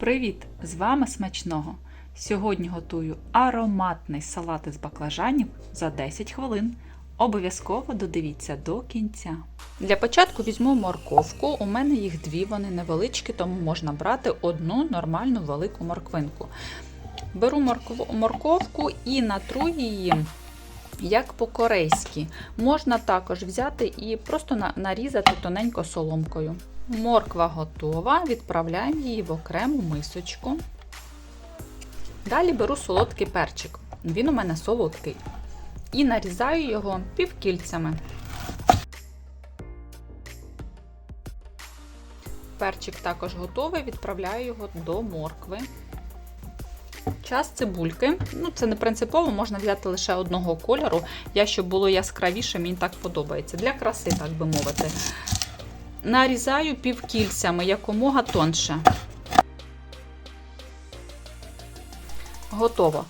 Привіт! З вами смачного! Сьогодні готую ароматний салат із баклажанів за 10 хвилин. Обов'язково додивіться до кінця. Для початку візьму морковку. У мене їх дві, вони невеличкі, тому можна брати одну нормальну велику морквинку. Беру морковку і натру її як по-корейськи. Можна також взяти і просто нарізати тоненько соломкою. Морква готова, відправляємо її в окрему мисочку. Далі беру солодкий перчик. Він у мене солодкий. І нарізаю його півкільцями. Перчик також готовий, відправляю його до моркви. Час цибульки. Ну, це не принципово, можна взяти лише одного кольору. Я, щоб було яскравіше, мені так подобається. Для краси, так би мовити. Нарізаю півкільцями якомога тонше. Готово.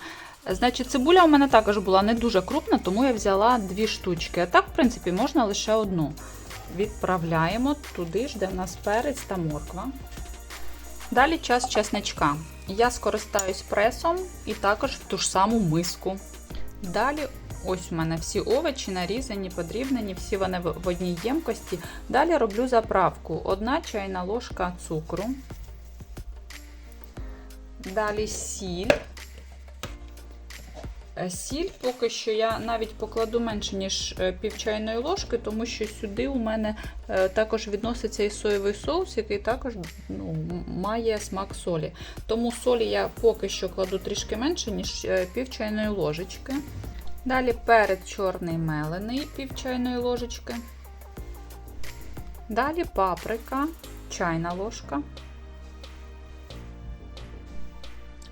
Значить, цибуля у мене також була не дуже крупна, тому я взяла дві штучки. А так, в принципі, можна лише одну. Відправляємо туди ж, де в нас перець та морква. Далі час чесничка. Я скористаюсь пресом і також в ту ж саму миску. Далі, ось у мене всі овочі нарізані, подрібнені, всі вони в одній ємкості. Далі роблю заправку: одна чайна ложка цукру. Далі сіль. Е, Сіль поки що я навіть покладу менше, ніж е, пів чайної ложки, тому що сюди у мене е, також відноситься і соєвий соус, який також ну, має смак солі. Тому солі я поки що кладу трішки менше, ніж пів чайної ложечки. Далі перець чорний мелений, пів чайної ложечки. Далі паприка, чайна ложка.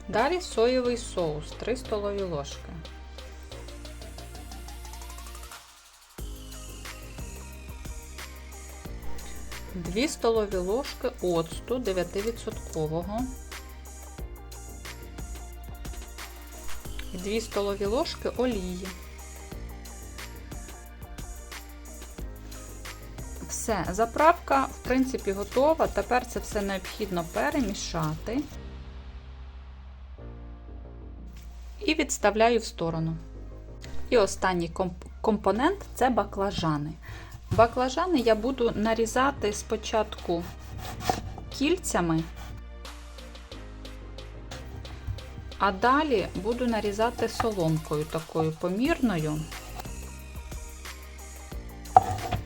Далі соєвий соус 3 столові ложки. Дві столові ложки оцту 9%. 2 столові ложки олії. Все, заправка, в принципі, готова. Тепер це все необхідно перемішати. і відставляю в сторону. І останній комп- компонент це баклажани. Баклажани я буду нарізати спочатку кільцями, а далі буду нарізати соломкою такою помірною.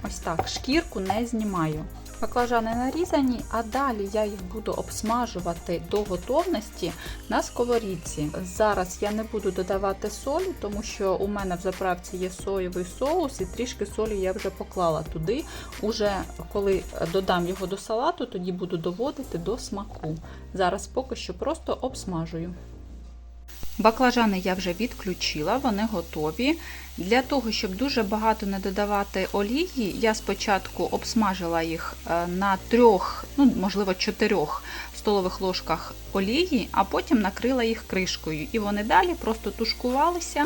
Ось так, шкірку не знімаю. Баклажани нарізані, а далі я їх буду обсмажувати до готовності на сковорідці. Зараз я не буду додавати солі, тому що у мене в заправці є соєвий соус, і трішки солі я вже поклала туди. Уже коли додам його до салату, тоді буду доводити до смаку. Зараз поки що просто обсмажую. Баклажани я вже відключила, вони готові. Для того, щоб дуже багато не додавати олії, я спочатку обсмажила їх е, на трьох, ну, можливо, чотирьох столових ложках олії, а потім накрила їх кришкою. І вони далі просто тушкувалися.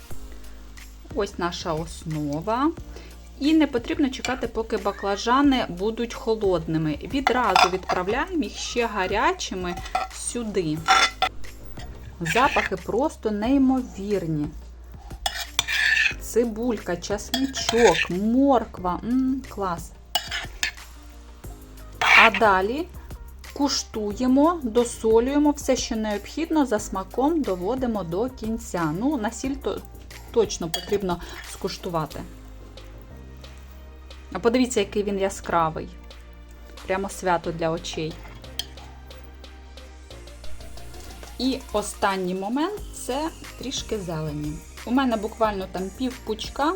Ось наша основа. І не потрібно чекати, поки баклажани будуть холодними. Відразу відправляємо їх ще гарячими сюди. Запахи просто неймовірні. Цибулька, часничок, морква. М, клас. А далі куштуємо, досолюємо все, що необхідно, за смаком доводимо до кінця. Ну, на сіль то точно потрібно скуштувати. А подивіться, який він яскравий. Прямо свято для очей. І останній момент це трішки зелені. У мене буквально там пів пучка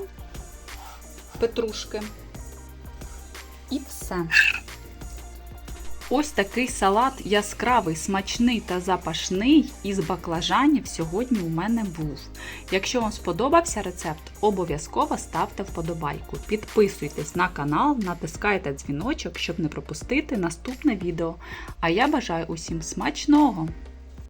петрушки. І все. Ось такий салат яскравий, смачний та запашний із баклажанів сьогодні у мене був. Якщо вам сподобався рецепт, обов'язково ставте вподобайку. Підписуйтесь на канал, натискайте дзвіночок, щоб не пропустити наступне відео. А я бажаю усім смачного!